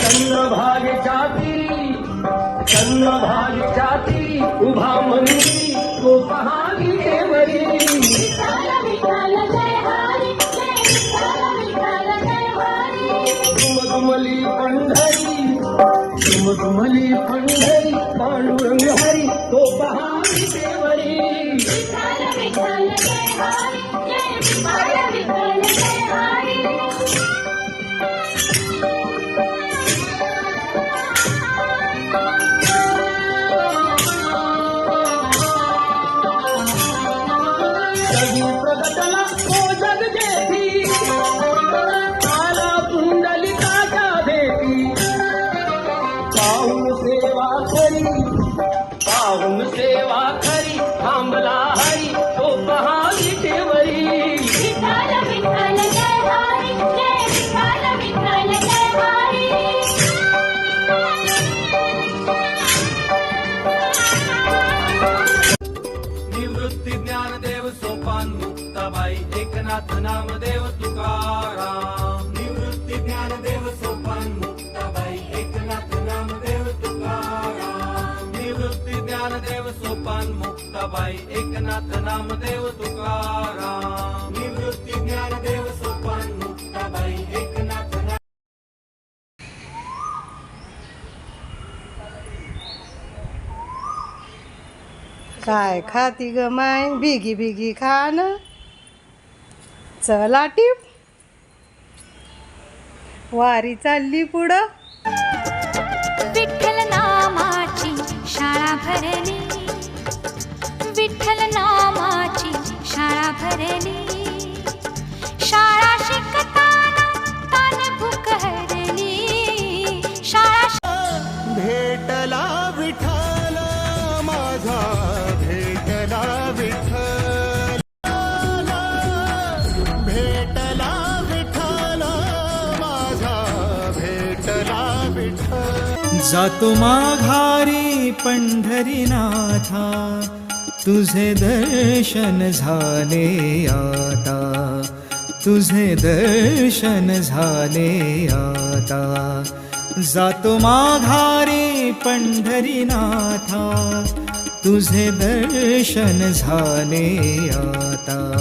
चंद्रभाग जाती चंद्रभाग जाती उभा मंदिरी तो पहावी देवरी. दुमदुमली पंढरी दुमदुमली पंढरी पांडुरंग हरी तो पहावी देवरी कधी प्रगटला तो हो जग जेठी. आला पुंडलिकाच्या भेटी. पाहून सेवा करी पाहून सेवा नाथ नाम देव तुकाराम. निवृत्ती ज्ञान देव सोपान मुक्ताबाई एकनाथ नाम देव तुकाराम. निवृत्ती ज्ञान देव सोपान मुक्ताबाई एकनाथ नाम देव तुकाराम. निवृत्ती ज्ञान देव सोपान मुक्ताबाई एकनाथ नाम काय खाती ग माय भिगी भिगी खान चला टिप. वारी चालली पुढं. विठ्ठल नामाची शाळा भरली. विठ्ठल नामाची शाळा भरली. शाळा शिकताना तान भूक हरली. शाळा भेटला जातो माघारी पंढरीनाथा. तुझे दर्शन झाले आता. तुझे दर्शन झाले आता. जातो माघारी पंढरीनाथा. तुझे दर्शन झाले आता.